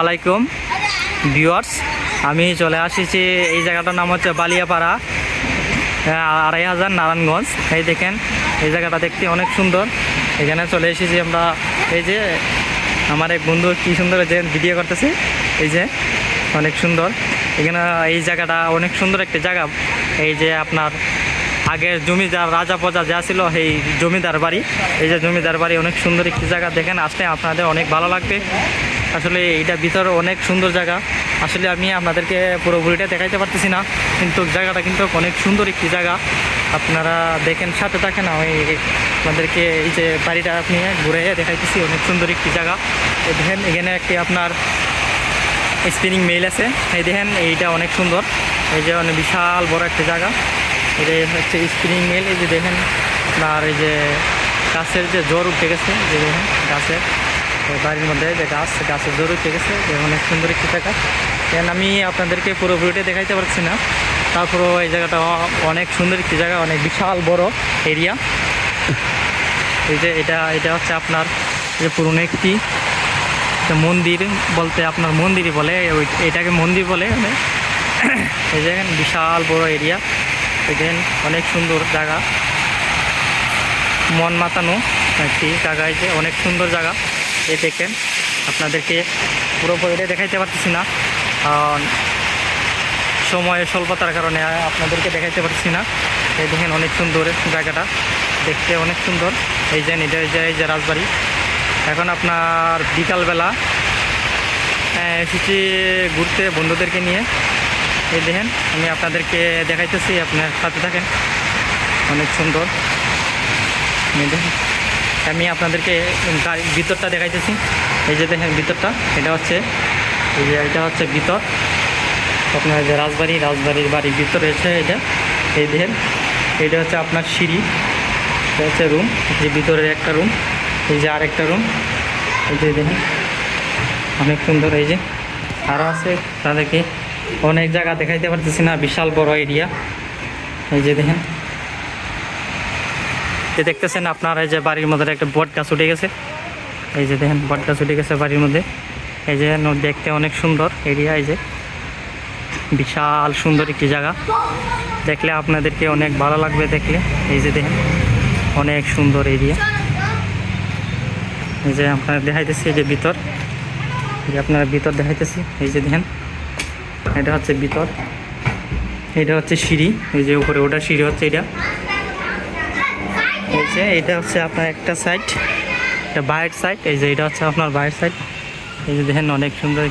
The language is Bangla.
আলাইকুম, ভিউয়ার্স। আমি চলে আসিছি, এই জায়গাটার নাম হচ্ছে বালিয়াপাড়া। আড়াই হাজার নারায়ণগঞ্জ। এই দেখেন, এই জায়গাটা দেখতে অনেক সুন্দর। এখানে চলে এসেছি আমরা, এই যে আমার এক বন্ধু কী সুন্দর যে ভিডিও করতেছে, এই যে অনেক সুন্দর। এখানে এই জায়গাটা অনেক সুন্দর একটা জায়গা। এই যে আপনার আগের জমিদার রাজা প্রজা যা ছিল এই জমিদার বাড়ি। এই যে জমিদার বাড়ি অনেক সুন্দর একটি জায়গা। দেখেন আসলে আপনাদের অনেক ভালো লাগবে। আসলে এইটা ভিতর অনেক সুন্দর জায়গা। আসলে আমি আপনাদেরকে পুরোপুরিটা দেখাইতে পারতেছি না, কিন্তু জায়গাটা কিন্তু অনেক সুন্দর একটি জায়গা। আপনারা দেখেন, সাথে থাকেন, আমি আপনাদেরকে এই যে বাড়িটা আপনি ঘুরে দেখাইতেছি, অনেক সুন্দর একটি জায়গা। দেখেন, এখানে একটি আপনার স্পিনিং মেইল আছে। এই দেখেন, এইটা অনেক সুন্দর। এই যে অনেক বিশাল বড় একটা জায়গা। এটা হচ্ছে স্পিনিং মিল এই যে দেখেন, আপনার এই যে গাছের যে জ্বর উঠে গেছে যে দেখেন, গাছের। বাড়ির মধ্যে যে গাছ, গাছের জ্বর উঠে গেছে অনেক সুন্দর একটি জায়গা। কেন আমি আপনাদেরকে পুরো ভিডিওটা দেখাইতে পারছি না। তারপরও এই জায়গাটা অনেক সুন্দর একটি জায়গা, অনেক বিশাল বড় এরিয়া। এই যে এটা এটা হচ্ছে আপনার যে পুরনো একটি মন্দির বলতে আপনার মন্দিরই বলে। ওই এটাকে মন্দির বলে মানে এই দেখেন বিশাল বড় এরিয়া। এই দেখেন অনেক সুন্দর জায়গা। মন মাতানো একটি জায়গা যে অনেক সুন্দর জায়গা। এই দেখেন, আপনাদেরকে পুরোপুরি এটা দেখাইতে পারতেছি না। সময়ের স্বল্পতার কারণে আপনাদেরকে দেখাইতে পারছি না। এই দেখেন, অনেক সুন্দর জায়গাটা। দেখতে অনেক সুন্দর। এই যে, এটা এই যে এই যে রাজবাড়ি। এখন আপনার বিকালবেলা এসেছি ঘুরতে বন্ধুদেরকে নিয়ে। এই দেখেন, আমি আপনাদেরকে দেখাইতেছি, আপনার সাথে থাকেন। অনেক সুন্দর। দেখেন। আমি আপনাদেরকে গাড়ির ভিতরটা দেখাইতেছি। এই যে দেখেন ভিতরটা, এটা হচ্ছে, এই যে এটা হচ্ছে ভিতর। আপনার যে রাজবাড়ি, রাজবাড়ির বাড়ির ভিতরে রয়েছে এটা। এই দেখেন, এটা হচ্ছে আপনার সিঁড়ি, এটা হচ্ছে রুম যে ভিতরের একটা রুম এই যে আরেকটা রুম এই যে দেখেন, অনেক সুন্দর, এই যে। আরও আছে তাদেরকে অনেক জায়গা দেখাইতে পারতেছি না, বিশাল বড় এরিয়া এই যে দেখেন যে দেখতেছেন আপনার এই যে বাড়ির মধ্যে একটা বট গাছ উঠে গেছে। এই যে দেখেন বট গাছ উঠে গেছে বাড়ির মধ্যে। এই যে দেখতে অনেক সুন্দর এরিয়া এই যে। বিশাল সুন্দর একটি জায়গা। দেখলে আপনাদেরকে অনেক ভালো লাগবে দেখলে। এই যে দেখেন, অনেক সুন্দর এরিয়া। এই যে আপনার দেখাইতেছি এই যে ভিতর। এই যে আপনার ভিতর দেখাইতেছি। এই যে দেখেন, এটা হচ্ছে ভিতর। এটা হচ্ছে সিঁড়ি। এই যে উপরে ওটা সিঁড়ি হচ্ছে এটা। এই যে, এটা হচ্ছে আপনার একটা সাইড এটা বাইরের সাইড এই যে, এটা হচ্ছে আপনার বাইরের সাইড এই যে দেখেন, অনেক সুন্দর